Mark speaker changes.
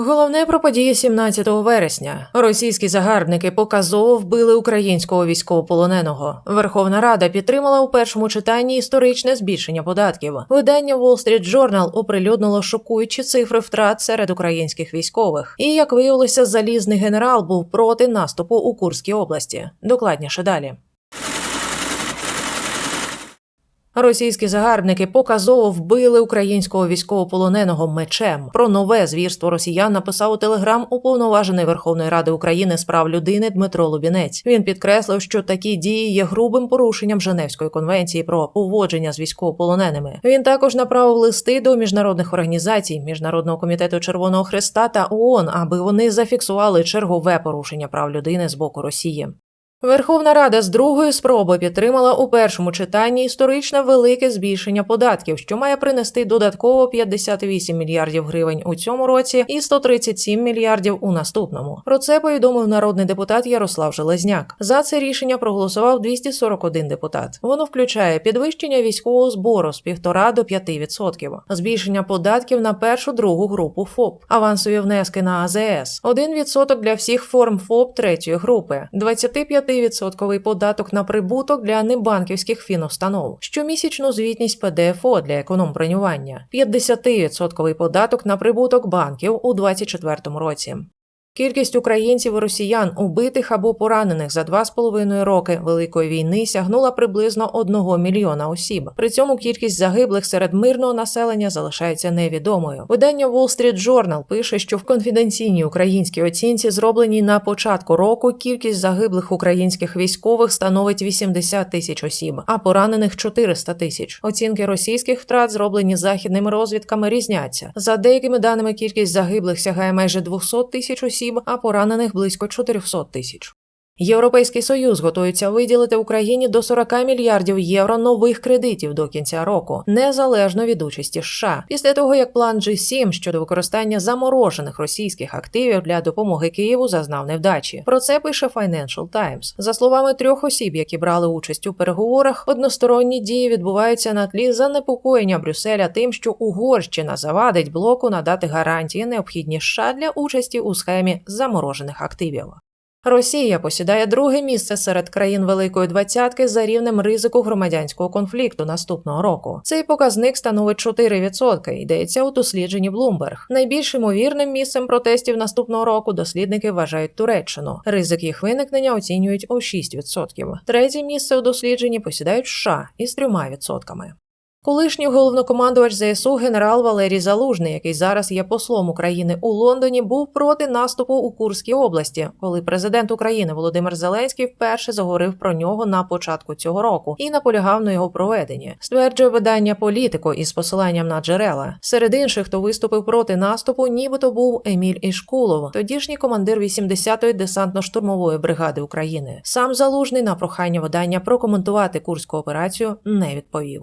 Speaker 1: Головне про події 17 вересня. Російські загарбники показово вбили українського військовополоненого. Верховна Рада підтримала у першому читанні історичне збільшення податків. Видання Wall Street Journal оприлюднило шокуючі цифри втрат серед українських військових. І як виявилося, залізний генерал був проти наступу у Курській області. Докладніше далі. Російські загарбники показово вбили українського військовополоненого мечем. Про нове звірство росіян написав у телеграм уповноважений Верховної Ради України з прав людини Дмитро Лубінець. Він підкреслив, що такі дії є грубим порушенням Женевської конвенції про поводження з військовополоненими. Він також направив листи до міжнародних організацій, міжнародного комітету Червоного Христа та ООН, аби вони зафіксували чергове порушення прав людини з боку Росії. Верховна Рада з другої спроби підтримала у першому читанні історичне велике збільшення податків, що має принести додатково 58 мільярдів гривень у цьому році і 137 мільярдів у наступному. Про це повідомив народний депутат Ярослав Железняк. За це рішення проголосував 241 депутат. Воно включає підвищення військового збору з 1,5 до 5%, збільшення податків на першу другу групу ФОП, авансові внески на АЗС, 1% для всіх форм ФОП третьої групи, 25 5% податок на прибуток для небанківських фінустанов, щомісячну звітність ПДФО для економ-бронювання, 50% податок на прибуток банків у 2024 році. Кількість українців і росіян, убитих або поранених за два з половиною роки Великої війни, сягнула приблизно одного мільйона осіб. При цьому кількість загиблих серед мирного населення залишається невідомою. Видання Wall Street Journal пише, що в конфіденційній українській оцінці, зробленій на початку року, кількість загиблих українських військових становить 80 тисяч осіб, а поранених 400 тисяч. Оцінки російських втрат, зроблені західними розвідками, різняться. За деякими даними, кількість загиблих сягає майже 200 тисяч осіб, а поранених близько 400 тисяч. Європейський союз готується виділити Україні до 40 мільярдів євро нових кредитів до кінця року, незалежно від участі США. Після того як план G7 щодо використання заморожених російських активів для допомоги Києву зазнав невдачі. Про це пише Financial Times. За словами трьох осіб, які брали участь у переговорах, односторонні дії відбуваються на тлі занепокоєння Брюсселя тим, що Угорщина завадить блоку надати гарантії, необхідні США для участі у схемі заморожених активів. Росія посідає друге місце серед країн Великої двадцятки за рівнем ризику громадянського конфлікту наступного року. Цей показник становить 4%, йдеться у дослідженні Bloomberg. Найбільш ймовірним місцем протестів наступного року дослідники вважають Туреччину. Ризик їх виникнення оцінюють у 6%. Третє місце у дослідженні посідають США із 3%. Колишній головнокомандувач ЗСУ генерал Валерій Залужний, який зараз є послом України у Лондоні, був проти наступу у Курській області, коли президент України Володимир Зеленський вперше заговорив про нього на початку цього року і наполягав на його проведенні. Стверджує видання політико із посиланням на джерела. Серед інших, хто виступив проти наступу, нібито був Еміль Ішкулов, тодішній командир 80-ї десантно-штурмової бригади України. Сам залужний на прохання видання прокоментувати курську операцію не відповів.